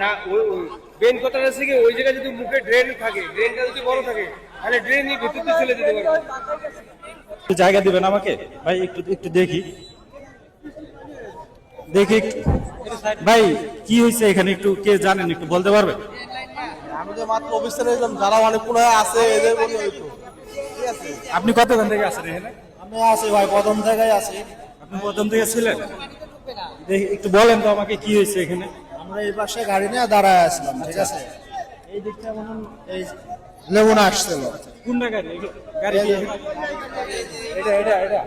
না। ওই ওই কথাটা হচ্ছে কি ওই জায়গায় যদি মুখে ড্রেন থাকে ড্রেনটা যদি বড় থাকে তাহলে ড্রেন নিয়ে ভিতরতে চলে যেতে পারবে। একটু জায়গা দিবেন আমাকে? ভাই একটু একটু দেখি। দেখি। ভাই কি হয়েছে এখানে? একটু কে জানেন একটু বলতে পারবেন? তো মাত্র অফিসে এলাম যারা আছে এদের বলে হইতো ঠিক আছে? আপনি কতক্ষণ থেকে আছেন এখানে? আমি আছি ভাই প্রথম জায়গায় আছি। আপনি প্রথম থেকে ছিলেন? একটু বলেন তো আমাকে কি হয়েছে এখানে। আমরা এই পাশে গাড়ি নিয়ে দাঁড়ায় আসলাম ঠিক আছে? এই দিকটা মনে এই লেবুনা আসছিল। কোন গাড়ি? গাড়ি এটা এটা এটা।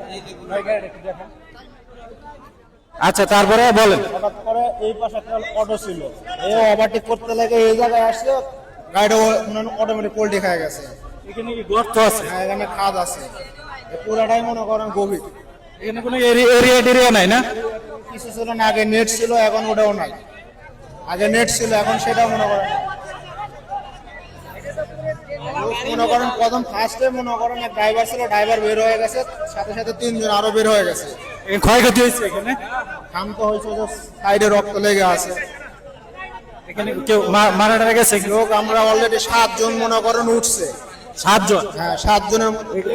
দেখান। আচ্ছা তারপরে বলেন। হঠাৎ করে এই পাশে একটা অটো ছিল। এই ওভারটেক করতে লাগে এই জায়গায় আসছে গাড়িটা অটোমেটিক পোল্ট্রি খায় গেছে। এখানে কি গর্ত আছে? হ্যাঁ, এখানে খাদ আছে। পুরাটাই মনে করেন গভীর। এখানে কোনো এরিয়া টেরিয়া নাই না? কিছু ছিল না আগে নেট ছিল এখন ওটাও নাই। আগে নেট ছিল এখন সেটাও মনে করেন। মনে করেন প্রথম ফার্স্টে মনে করেন এক ড্রাইভার ছিল ড্রাইভার বের হয়ে গেছে সাথে সাথে তিনজন আরও বের হয়ে গেছে। ক্ষয়ক্ষতি হয়েছে এখানে? খাম তো হয়েছে সাইডে রক্ত লেগে আছে। এখানে কেউ মারা টারা গেছে? লোক আমরা অলরেডি সাতজন মনে করেন উঠছে। সাতজন? হ্যাঁ সাতজনের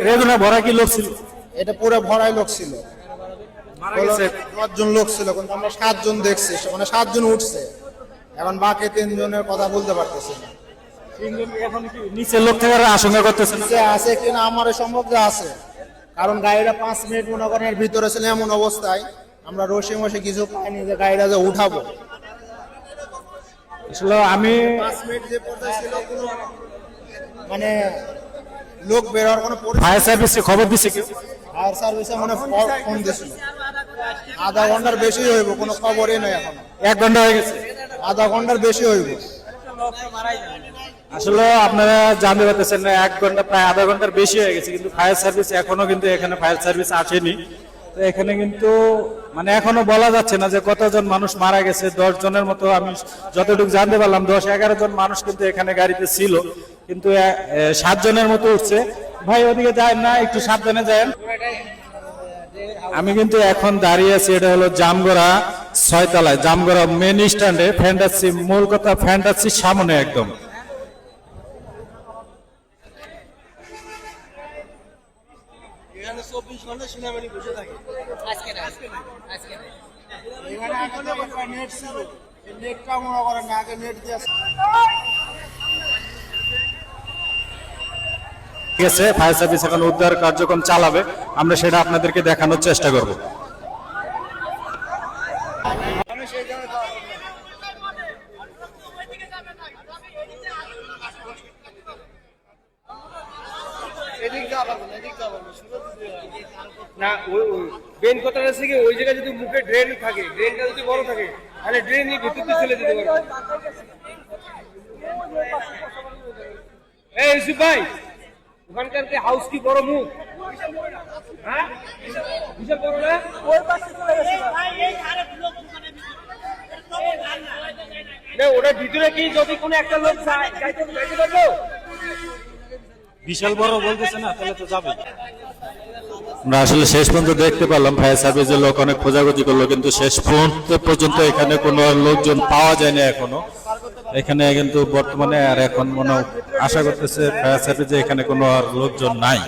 রেগুলার ভরা কি লোক ছিল? এটা পুরো ভরাই লোক ছিল। দশজন লোক ছিল কিন্তু আমরা সাতজন দেখছি মানে সাতজন উঠছে। এখন বাকি তিনজনের কথা বলতে পারতেছি না। তিনজন এখন কি? নিচের লোক থাকার আশঙ্কা করতেছে না? যে আছে কিনা আমার সম্ভব যে আছে। কারণ গাড়িটা পাঁচ মিনিট মনে করেন ভিতরে ছিল এমন অবস্থায় আমরা রসে মসে কিছু পাইনি যে গাড়িটা যে উঠাবো। আসলে আমি মানে লোক বের হওয়ার কোনো ফায়ার সার্ভিসে খবর দিছে কেউ? ফায়ার সার্ভিসে মানে ফোন দিয়েছিল। আধা ঘণ্টার বেশি হইব কোনো খবরই নেই এখন। এক ঘণ্টা হয়ে গেছে। আধা ঘণ্টার বেশি হইব। আসলে আপনারা জানতে পারতেছেন না এক ঘণ্টা প্রায় আধা ঘণ্টার বেশি হয়ে গেছে কিন্তু ফায়ার সার্ভিস এখনও কিন্তু এখানে ফায়ার সার্ভিস আসেনি। তো এখানে কিন্তু মানে এখনও বলা যাচ্ছে না যে কতজন মানুষ মারা গেছে, দশ জনের মতো আমি যতটুকু জানতে পারলাম, দশ এগারো জন মানুষ কিন্তু এখানে গাড়িতে ছিল, কিন্তু সাত জনের মতো উঠছে। ভাই, ওদিকে যায় না, একটু সাবধানে যায় আমি কিন্তু এখন দাঁড়িয়ে আছি, এটা হলো জামগড়া ছয়তলায়। জামগড়া মেন স্ট্যান্ডে ফ্যান্টাসি মূল কথা ফ্যান্টাসির সামনে একদম এখানে চব্বিশ ঘণ্টা সেনাবাহিনী বসে থাকে। এখানে আগে নেট ছিল নেটটা মনে করেন না আগে নেট দিয়ে ঠিক আছে ফায়ার সার্ভিস এখন উদ্ধার কার্যক্রম চালাবে আমরা সেটা আপনাদেরকে দেখানোর চেষ্টা করব মানুষ এই জন্য খাওয়া এদিক যাওয়া পারব না এদিক যাওয়া পারব না সুরত না ওই ওই মেন কথাটা হচ্ছে কি, ওই জায়গায় যদি মুখে ড্রেন থাকে ড্রেনটা যদি বড় থাকে, তাহলে ড্রেন নিয়ে ভিতরতে চলে যেতে পারবে। এই ইউসুফ ভাই, ওখানকার কি হাউস কি বড় মুখ? হ্যাঁ? বিশাল বড় না না, ওটার ভিতরে কি যদি কোনো একটা লোক বিশাল বড় বলতেছে না, তাহলে তো যাবে। আমরা আসলে শেষ পর্যন্ত দেখতে পেলাম ফায়ার সার্ভিসের লোক অনেক খোঁজাখুঁজি করল, কিন্তু শেষ পর্যন্ত পর্যন্ত এখানে কোনো লোকজন পাওয়া যায়নি এখনও। এখানে কিন্তু বর্তমানে আর এখন মনে আশা করতেছে ফায়ার সার্ভিসে এখানে কোনো আর লোকজন নাই।